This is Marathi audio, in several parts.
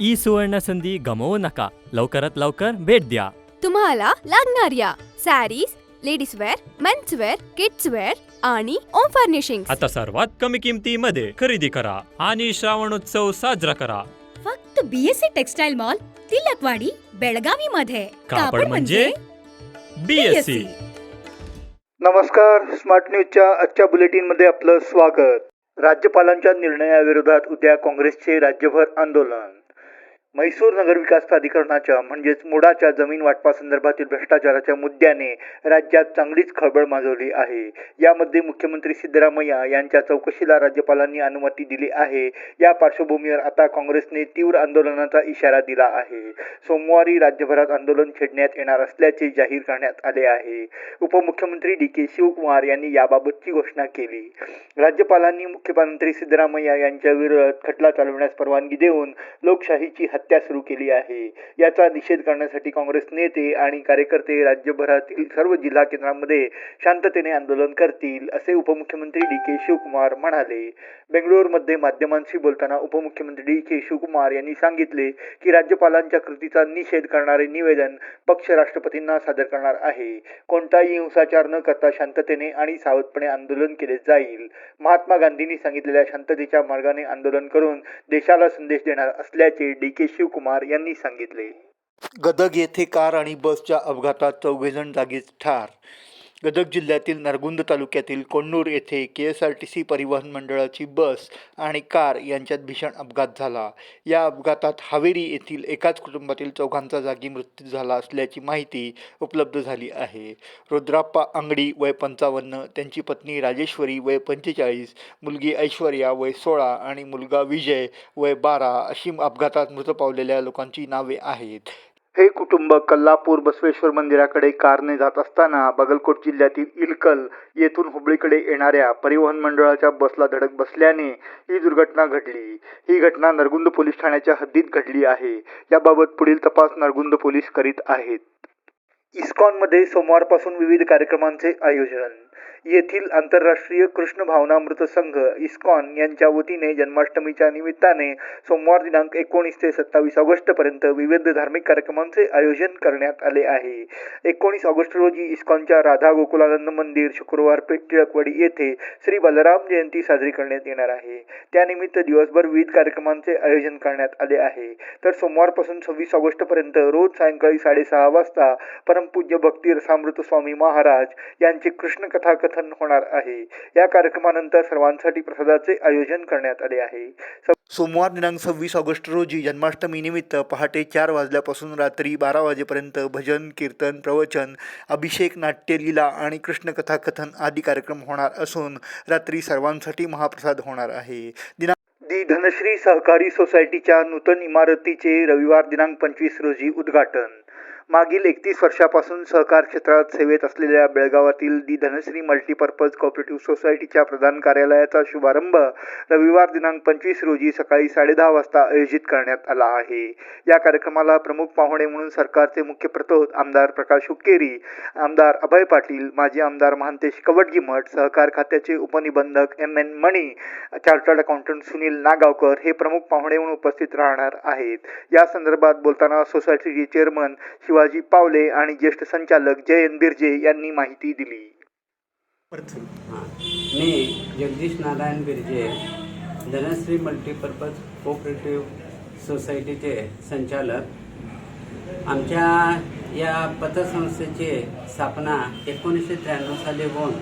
ई सुवर्ण संधी गमवू नका. लवकरात लवकर भेट द्या. तुम्हाला लागणाऱ्या sarees ladies wear men's wear kids wear आणि ओम फर्निशिंग आता सर्वात कमी किमतीमध्ये खरेदी करा आणि श्रावणोत्सव साजरा करा. फक्त BSC textile mall Tilakwadi Belagavi मध्ये कापड म्हणजे बीएससी नमस्कार स्मार्ट न्यूजच्या आजच्या बुलेटिनमध्ये आपलं स्वागत. राज्यपालांच्या निर्णयाविरोधात उद्या काँग्रेसचे राज्यभर आंदोलन. म्हैसूर नगरविकास प्राधिकरणाच्या म्हणजेच मुडाच्या जमीन वाटपासंदर्भातील भ्रष्टाचाराच्या मुद्द्याने राज्यात चांगलीच खळबळ माजवली आहे. यामध्ये मुख्यमंत्री सिद्धरामय्या यांच्या चौकशीला राज्यपालांनी अनुमती दिली आहे. या पार्श्वभूमीवर आता काँग्रेसने तीव्र आंदोलनाचा इशारा दिला आहे. सोमवारी राज्यभरात आंदोलन छेडण्यात येणार असल्याचे जाहीर करण्यात आले आहे. उपमुख्यमंत्री डी के शिवकुमार यांनी याबाबतची घोषणा केली. राज्यपालांनी मुख्यमंत्री सिद्धरामय्या यांच्या विरोधात खटला चालवण्यास परवानगी देऊन लोकशाहीची हत्या हत्या सुरू केली आहे. याचा निषेध करण्यासाठी काँग्रेस नेते आणि कार्यकर्ते राज्यभरातील सर्व जिल्हा केंद्रांमध्ये शांततेने आंदोलन करतील असे उपमुख्यमंत्री डी के शिवकुमार म्हणाले. बेंगळुरूमध्ये माध्यमांशी बोलताना उपमुख्यमंत्री डी के शिवकुमार यांनी सांगितले की राज्यपालांच्या कृतीचा निषेध करणारे निवेदन पक्ष राष्ट्रपतींना सादर करणार आहे. कोणताही हिंसाचार न करता शांततेने आणि सावधपणे आंदोलन केले जाईल. महात्मा गांधींनी सांगितलेल्या शांततेच्या मार्गाने आंदोलन करून देशाला संदेश देणार असल्याचे डी के शिवकुमार यांनी सांगितले. गदग येथे कार आणि बसच्या अपघातात चौघेजण जागीच ठार. गदग जिल्ह्यातील नरगुंद तालुक्यातील कोण्णूर येथे K S R T C परिवहन मंडळाची बस आणि कार यांच्यात भीषण अपघात झाला. या अपघातात हावेरी येथील एकाच कुटुंबातील चौघांचा जागी मृत्यू झाला असल्याची माहिती उपलब्ध झाली आहे. रुद्राप्पा अंगडी वय पंचावन्न त्यांची पत्नी राजेश्वरी वय पंचेचाळीस मुलगी ऐश्वर्या वय सोळा आणि मुलगा विजय वय बारा अशी अपघातात मृत पावलेल्या लोकांची नावे आहेत. हे कुटुंब कल्लापूर बसवेश्वर मंदिराकडे कारने जात असताना बागलकोट जिल्ह्यातील इलकल येथून हुबळीकडे येणाऱ्या परिवहन मंडळाच्या बसला धडक बसल्याने ही दुर्घटना घडली. ही घटना नरगुंद पोलीस ठाण्याच्या हद्दीत घडली आहे. याबाबत पुढील तपास नरगुंद पोलीस करीत आहेत. इस्कॉनमध्ये सोमवारपासून विविध कार्यक्रमांचे आयोजन येथील आंतरराष्ट्रीय कृष्ण भावनामृत संघ इस्कॉन यांच्या वतीने जन्माष्टमीच्या निमित्ताने सोमवार दिनांक एकोणीस ते सत्तावीस ऑगस्टपर्यंत विविध धार्मिक कार्यक्रमांचे आयोजन करण्यात आले आहे. एकोणीस ऑगस्ट रोजी इस्कॉनच्या राधा गोकुलानंद मंदिर शुक्रवार पेठ टिळकवाडी येथे श्री बलराम जयंती साजरी करण्यात येणार आहे. त्यानिमित्त दिवसभर विविध कार्यक्रमांचे आयोजन करण्यात आले आहे. तर सोमवारपासून सव्वीस ऑगस्टपर्यंत रोज सायंकाळी साडेसहा वाजता परमपूज्य भक्ती रसामृत स्वामी महाराज यांचे कृष्ण कथा कथन होणार आहे. या कार्यक्रमानंतर सर्वांसाठी प्रसादाचे आयोजन करण्यात आले आहे. सोमवार दिनांक सव्वीस ऑगस्ट रोजी जन्माष्टमी निमित्त पहाटे चार वाजल्यापासून रात्री बारा वाजेपर्यंत भजन कीर्तन प्रवचन अभिषेक नाट्यलीला आणि कृष्ण कथा कथन आदी कार्यक्रम होणार असून रात्री सर्वांसाठी महाप्रसाद होणार आहे. दिनांक दी धनश्री सहकारी सोसायटीच्या नूतन इमारतीचे रविवार दिनांक पंचवीस रोजी उद्घाटन. मागील एकतीस वर्षापासून सहकार क्षेत्रात सेवेत असलेल्या बेळगावातील दी धनश्री मल्टीपर्पज कॉपरेटिव्ह सोसायटीच्या प्रधान कार्यालयाचा शुभारंभ रविवार दिनांक पंचवीस रोजी सकाळी साडेदहा वाजता आयोजित करण्यात आला आहे. या कार्यक्रमाला प्रमुख पाहुणे म्हणून सरकारचे मुख्य प्रतोद आमदार प्रकाश हुक्केरी आमदार अभय पाटील माजी आमदार महांतेश कवटगिमठ सहकार खात्याचे उपनिबंधक M N Mani chartered accountant Sunil Nagavkar हे प्रमुख पाहुणे म्हणून उपस्थित राहणार आहेत. या संदर्भात बोलताना सोसायटीचे चेअरमन शिवाजी पावले आणि ज्येष्ठ संचालक जयंत बिर्जे यांनी माहिती दिली. मी जगदीश नारायण बिर्जे धनश्री मल्टीपर्पज कोऑपरेटिव्ह सोसायटीचे संचालक. आमच्या या पतसंस्थेची स्थापना एकोणीसशे त्र्याण्णव साली होऊन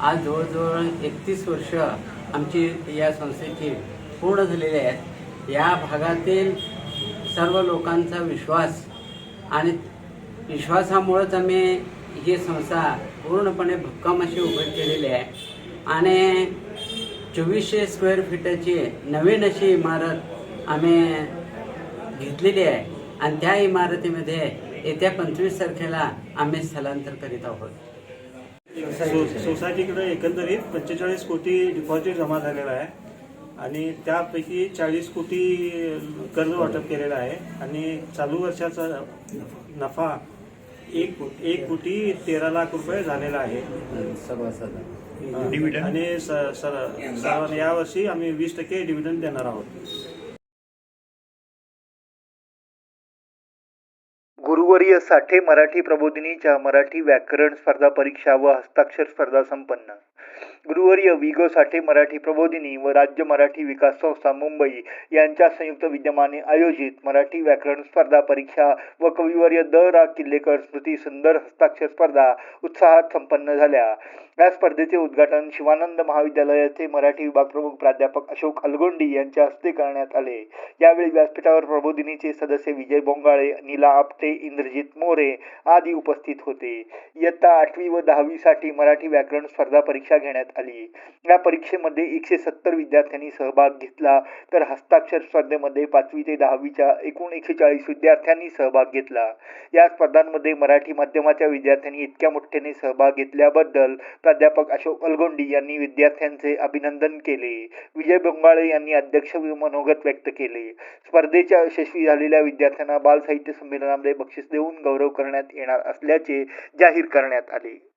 आज जवळजवळ एकतीस वर्ष आमची या संस्थेची पूर्ण झालेली आहेत या भागातील सर्व लोकांचा विश्वास आणि विश्वासामुळंच आम्ही ही संस्था पूर्णपणे भक्कम अशी उभी केलेली आहे. आणि चोवीसशे स्क्वेअर फीटाची नवीन अशी इमारत आम्ही घेतलेली आहे. आणि त्या इमारतीमध्ये येत्या पंचवीस तारखेला आम्ही स्थलांतर करीत आहोत. सोसायटीकडे एकंदरीत पंचेचाळीस कोटी डिपॉझिट जमा झालेला आहे. आणि त्यापैकी चाळीस कोटी कर्ज वाटप केलेलं आहे. आणि चालू वर्षाचा नफा एक एक कोटी तेरा लाख रुपये झालेला आहे. सभासद. आणि स- सर सर्वांना यावर्षी आम्ही वीस टक्के डिव्हिडंड देणार आहोत. गुरुवर्य साठे मराठी प्रबोधिनीच्या मराठी व्याकरण स्पर्धा परीक्षा व हस्ताक्षर स्पर्धा संपन्न. गुरुवर्य विगो साठे मराठी प्रबोधिनी व राज्य मराठी विकास संस्था मुंबई यांच्या संयुक्त विद्यमाने आयोजित मराठी व्याकरण स्पर्धा परीक्षा व कविवर्य द रा किल्लेकर स्मृती सुंदर हस्ताक्षर स्पर्धा उत्साहात संपन्न झाल्या. या स्पर्धेचे उद्घाटन शिवानंद महाविद्यालयाचे मराठी विभाग प्रमुख प्राध्यापक अशोक अलगोंडी यांच्या हस्ते करण्यात आले. यावेळी व्यासपीठावर प्रबोधिनीचे सदस्य विजय बोंगाळे नीला आपटे इंद्रजित मोरे आदी उपस्थित होते. इयत्ता आठवी व दहावीसाठी मराठी व्याकरण स्पर्धा परीक्षा घेण्यात घेण्यात आली. या परीक्षेमध्ये एकशे सत्तर विद्यार्थ्यांनी सहभाग घेतला. तर हस्ताक्षर स्पर्धेमध्ये पाचवी ते दहावीच्या एकूण एकशे चाळीस विद्यार्थ्यांनी सहभाग घेतला. या स्पर्धांमध्ये मराठी माध्यमाच्या विद्यार्थ्यांनी इतक्या मोठ्याने सहभाग घेतल्याबद्दल प्राध्यापक अशोक अलगोंडी यांनी विद्यार्थ्यांचे अभिनंदन केले. विजय बोंगाळे यांनी अध्यक्ष मनोगत व्यक्त केले. स्पर्धेच्या यशस्वी झालेल्या विद्यार्थ्यांना बाल साहित्य संमेलनामध्ये बक्षीस देऊन गौरव करण्यात येणार असल्याचे जाहीर करण्यात आले.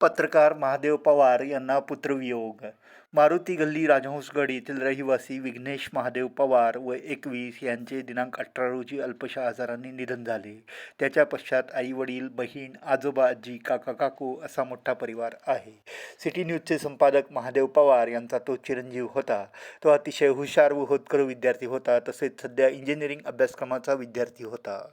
पत्रकार महादेव पवार यांना पुत्रवियोग. मारुती गल्ली राजहंसगड येथील रहिवासी विघ्नेश महादेव पवार व एकवीस यांचे दिनांक अठरा रोजी अल्पशा आजाराने निधन झाले. त्याच्या पश्चात आई वडील बहीण आजोबा आजी काका काकू असा मोठा परिवार आहे. सिटी न्यूजचे संपादक महादेव पवार यांचा तो चिरंजीव होता. तो अतिशय हुशार व होतकर विद्यार्थी होता. तसेच सध्या इंजिनिअरिंग अभ्यासक्रमाचा विद्यार्थी होता.